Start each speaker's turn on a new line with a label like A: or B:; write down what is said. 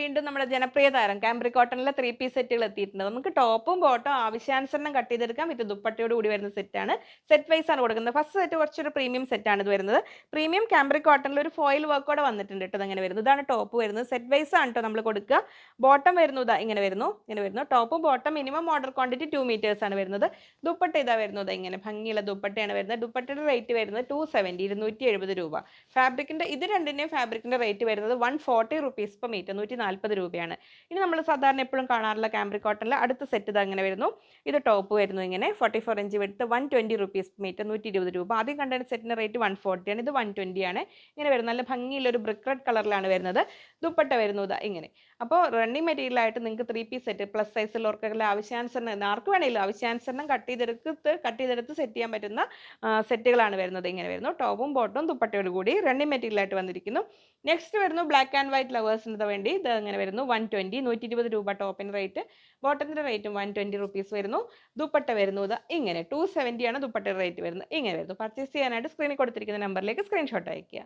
A: വീണ്ടും നമ്മുടെ ജനപ്രിയ താരം കാംബ്രി കോട്ടണിലെ ത്രീ പീസ് സെറ്റുകൾ എത്തിയിട്ടുണ്ട്. നമുക്ക് ടോപ്പും ബോട്ടും ആവശ്യാനുസരണം കട്ട് ചെയ്തെടുക്കാം. വിത്ത് ദുപ്പട്ടയോട് കൂടി വരുന്ന സെറ്റാണ് സെറ്റ് വൈസ് ആണ് കൊടുക്കുന്നത്. ഫസ്റ്റ് സെറ്റ് കുറച്ചൊരു പ്രീമിയം സെറ്റാണ് ഇത് വരുന്നത്. പ്രീമിയം കാംബ്രി കോട്ടണിൽ ഒരു ഫോയിൽ വർക്കോടെ വന്നിട്ടുണ്ട് കേട്ടോ അങ്ങനെ വരുന്നത് ഇതാണ് ടോപ്പ് വരുന്നത്. സെറ്റ് വൈസ് ആണ് കേട്ടോ നമ്മൾ കൊടുക്കുക. ബോട്ടം വരുന്നു. ഇതാ ഇങ്ങനെ വരുന്നു. ഇങ്ങനെ വരുന്നു. ടോപ്പും bottom minimum order quantity two metres ആണ് വരുന്നത്. ദുപ്പട്ട ഇതാ വരുന്നത്. ഇങ്ങനെ ഭംഗിയുള്ള ദുപ്പട്ടയാണ് വരുന്നത്. ദുപ്പട്ടയുടെ റേറ്റ് വരുന്നത് ടു സെവന്റി ഇരുന്നൂറ്റി എഴുപത് രൂപ. ഫാബ്രിക്കിന്റെ ഇത് രണ്ടിന്റെയും ഫാബ്രിക്കിന്റെ റേറ്റ് വരുന്നത് one forty rupees per metre നൂറ്റി നാൽപ്പത് രൂപയാണ്. ഇനി നമ്മൾ സാധാരണ എപ്പോഴും കാണാറുള്ള ക്യാമ്പ്രി കോട്ടണിൽ അടുത്ത സെറ്റ് ഇത് അങ്ങനെ വരുന്നു. ഇത് ടോപ്പ് വരുന്നു ഇങ്ങനെ. ഫോർട്ടി ഫോർ ഇഞ്ച് എടുത്ത് വൺ ട്വന്റി റുപ്പീസ് മീറ്റർ നൂറ്റി ഇരുപത് രൂപ ആദ്യം കണ്ട സെറ്റിന്റെ റേറ്റ് വൺ ഫോർട്ടിയാണ് ഇത് വൺ ആണ്. ഇങ്ങനെ വരുന്നത് നല്ല ഭംഗിയുള്ള ഒരു ബ്രിക്ക് റെഡ് കളറിലാണ് വരുന്നത്. ദുപ്പട്ട വരുന്നത് ഇങ്ങനെ. അപ്പോൾ റണ്ണിങ് മെറ്റീരിയൽ ആയിട്ട് നിങ്ങൾക്ക് ത്രീ പീസ് സെറ്റ് പ്ലസ് സൈസിലുള്ളവർക്കെല്ലാം ആവശ്യാനുസരണം ആർക്ക് വേണമെങ്കിലും ആവശ്യാനുസരണം കട്ട് ചെയ്തെടുത്ത് കട്ട് ചെയ്തെടുത്ത് സെറ്റ് ചെയ്യാൻ പറ്റുന്ന സെറ്റുകളാണ് വരുന്നത്. ഇങ്ങനെ വരുന്നു. ടോപ്പും ബോട്ടും ദുപ്പട്ടയോട് കൂടി റണ്ണിങ് മെറ്റീരിയൽ ആയിട്ട് വന്നിരിക്കുന്നു. നെക്സ്റ്റ് വരുന്നു ബ്ലാക്ക് ആൻഡ് വൈറ്റ് ലവേഴ്സിന് വേണ്ടി. ഇത് ഇങ്ങനെ വരുന്നു. വൺ ട്വന്റി നൂറ്റി ഇരുപത് രൂപ ടോപ്പിന്റെ റേറ്റ് ബോട്ടത്തിന്റെ റേറ്റും വൺ ട്വന്റി റുപ്പീസ് വരുന്നു. ദുപ്പട്ട വരുന്നു. ഇത് ഇങ്ങനെ. ടു സെവന്റിയാണ് ദുപ്പട്ടയുടെ റേറ്റ് വരുന്നത്. ഇങ്ങനെ വരുന്നു. പർച്ചേസ് ചെയ്യാനായിട്ട് സ്ക്രീനിൽ കൊടുത്തിരിക്കുന്ന നമ്പറിലേക്ക് സ്ക്രീൻഷോട്ട് അയയ്ക്കുക.